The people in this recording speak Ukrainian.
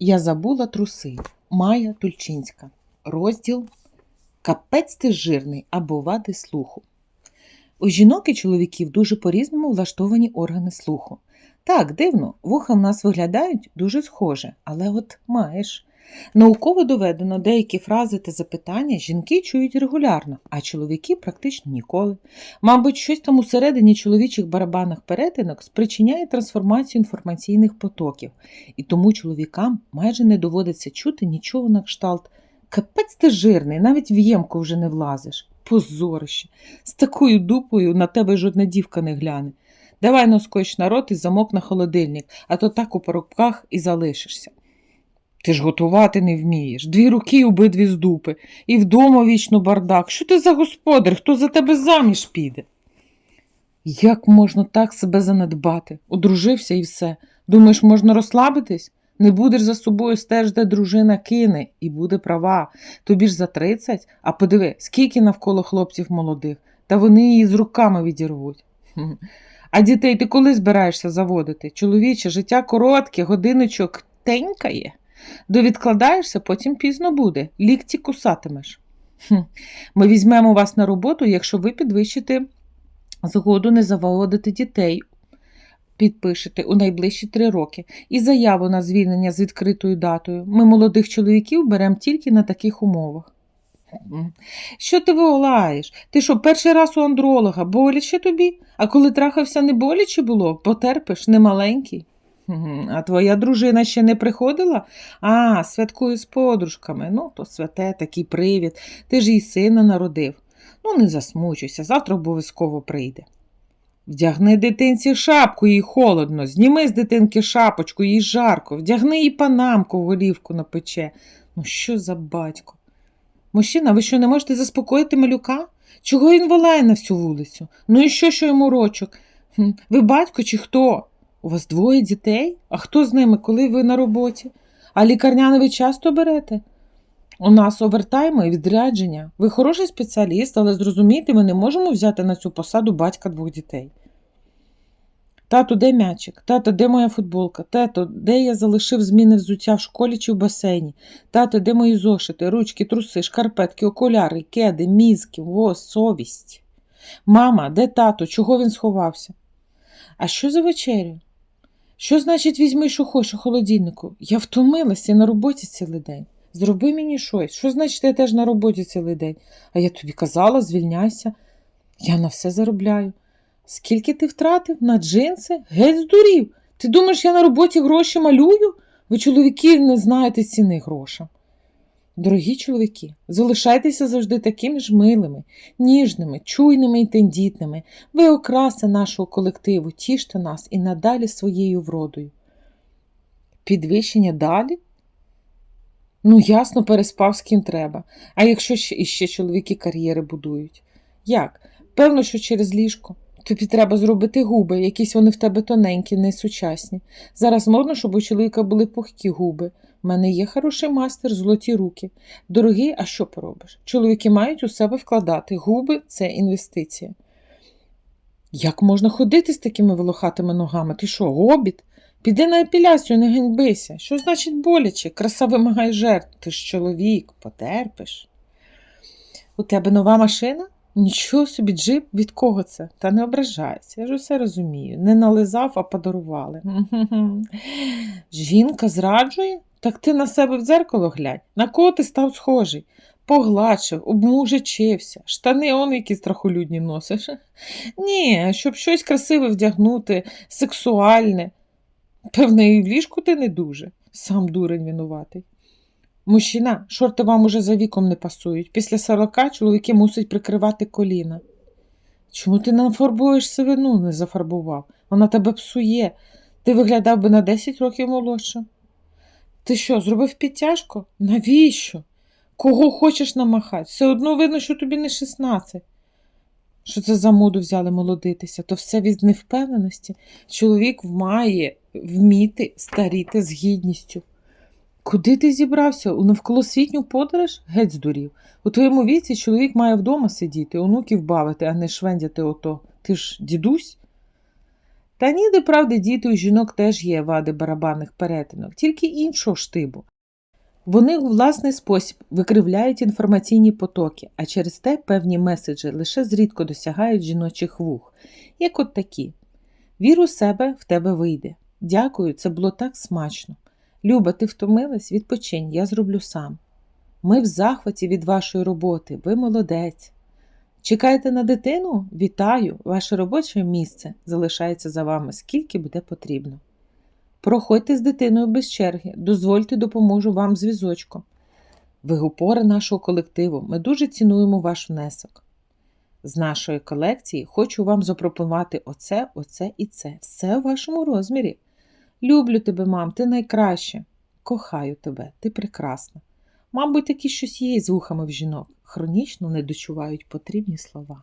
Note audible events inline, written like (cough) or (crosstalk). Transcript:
Я забула труси. Майя Тульчинська. Розділ Капець ти жирний або вади слуху. У жінок і чоловіків дуже по-різному влаштовані органи слуху. Так, дивно, вуха в нас виглядають дуже схоже, але от маєш. Науково доведено, деякі фрази та запитання жінки чують регулярно, а чоловіки практично ніколи. Мабуть, щось там усередині чоловічих барабанах перетинок спричиняє трансформацію інформаційних потоків, і тому чоловікам майже не доводиться чути нічого на кшталт. Капець ти жирний, навіть в ємку вже не влазиш. Позорище. З такою дупою на тебе жодна дівка не гляне. Давай носкоч на рот і замок на холодильник, а то так у порубках і залишишся. Ти ж готувати не вмієш, дві руки обидві з дупи, і вдома вічно бардак. Що ти за господар? Хто за тебе заміж піде? Як можна так себе занедбати? Одружився і все. Думаєш, можна розслабитись? Не будеш за собою стежити, дружина кине і буде права. Тобі ж за тридцять, а подиви, скільки навколо хлопців молодих, та вони її з руками відірвуть. (laughs) А дітей ти коли збираєшся заводити? Чоловіче, життя коротке, годиночок тенькає. Довідкладаєшся, потім пізно буде, лікті кусатимеш. Хм. Ми візьмемо вас на роботу, якщо ви підвищите згоду не заводити дітей, підпишете у найближчі три роки, і заяву на звільнення з відкритою датою. Ми молодих чоловіків беремо тільки на таких умовах. Що ти волаєш? Ти що, перший раз у андролога, боляче тобі? А коли трахався, не боляче було, потерпиш, не маленький. А твоя дружина ще не приходила? А, святкую з подружками. Ну, то святе, такий привід. Ти ж їй сина народив. Ну, не засмучуйся, завтра обов'язково прийде. Вдягни дитинці шапку, їй холодно, зніми з дитинки шапочку, їй жарко, вдягни їй панамку в голівку напече. Ну, що за батько? Мужчина, ви що не можете заспокоїти малюка? Чого він волає на всю вулицю? Ну і що, що йому рочок? Ви батько чи хто? У вас двоє дітей? А хто з ними, коли ви на роботі? А лікарняне ви часто берете? У нас овертайми і відрядження. Ви хороший спеціаліст, але зрозумійте, ми не можемо взяти на цю посаду батька двох дітей. Тату, де м'ячик? Тато, де моя футболка? Тато, де я залишив зміни взуття в школі чи в басейні? Тато, де мої зошити, ручки, труси, шкарпетки, окуляри, кеди, мізки, воз, совість? Мама, де тато? Чого він сховався? А що за вечерю? Що значить візьми, що хочеш у холодильнику? Я втомилася на роботі цілий день. Зроби мені щось. Що значить, я теж на роботі цілий день? А я тобі казала, звільняйся. Я на все заробляю. Скільки ти втратив на джинси? Геть здурів. Ти думаєш, я на роботі гроші малюю? Ви, чоловіки, не знаєте ціни грошам. Дорогі чоловіки, залишайтеся завжди такими ж милими, ніжними, чуйними і тендітними. Ви окраса нашого колективу, тіште нас і надалі своєю вродою. Підвищення далі? Ну, ясно, переспав з ким треба. А якщо ще іще чоловіки кар'єри будують? Як? Певно, що через ліжко. Тобі треба зробити губи, якісь вони в тебе тоненькі, несучасні. Зараз модно, щоб у чоловіка були пухкі губи. У мене є хороший мастер, золоті руки. Дорогий, а що поробиш? Чоловіки мають у себе вкладати. Губи це інвестиція. Як можна ходити з такими волохатими ногами? Ти що, гобіт? Піди на епіляцію, не ганьбися. Що значить боляче? Краса вимагає жертв. Ти ж чоловік, потерпиш. У тебе нова машина? Нічого собі, джип, від кого це? Та не ображайся, я ж усе розумію. Не нализав, а подарували. (laughs) Жінка зраджує? Так ти на себе в дзеркало глянь. На кого ти став схожий? Погладшив, обмужичився, штани он які страхолюдні носиш. (laughs) Ні, щоб щось красиве вдягнути, сексуальне. Певне, і в ліжку ти не дуже, сам дурень винуватий. Мужчина, шорти вам уже за віком не пасують. Після сорока чоловіки мусять прикривати коліна. Чому ти не фарбуєш сивину, не зафарбував? Вона тебе псує. Ти виглядав би на 10 років молодше. Ти що, зробив підтяжку? Навіщо? Кого хочеш намахати? Все одно видно, що тобі не 16. Що це за моду взяли молодитися? То все від невпевненості. Чоловік має вміти старіти з гідністю. Куди ти зібрався? У навколосвітню подорож? Геть здурів. У твоєму віці чоловік має вдома сидіти, онуків бавити, а не швендяти ото. Ти ж дідусь? Та ніде, правда, діти у жінок теж є вади барабанних перетинок, тільки іншого штибу. Вони у власний спосіб викривляють інформаційні потоки, а через те певні меседжі лише зрідко досягають жіночих вух, як от такі. Вір у себе в тебе вийде. Дякую, це було так смачно. Люба, ти втомилась? Відпочинь, я зроблю сам. Ми в захваті від вашої роботи, ви молодець. Чекаєте на дитину? Вітаю! Ваше робоче місце залишається за вами, скільки буде потрібно. Проходьте з дитиною без черги, дозвольте, допоможу вам з візочком. Ви опора нашого колективу, ми дуже цінуємо ваш внесок. З нашої колекції хочу вам запропонувати оце, оце і це. Все у вашому розмірі. Люблю тебе, мам, ти найкраще. Кохаю тебе, ти прекрасна. Мабуть, такі щось є з вухами в жінок. Хронічно не дочувають потрібні слова.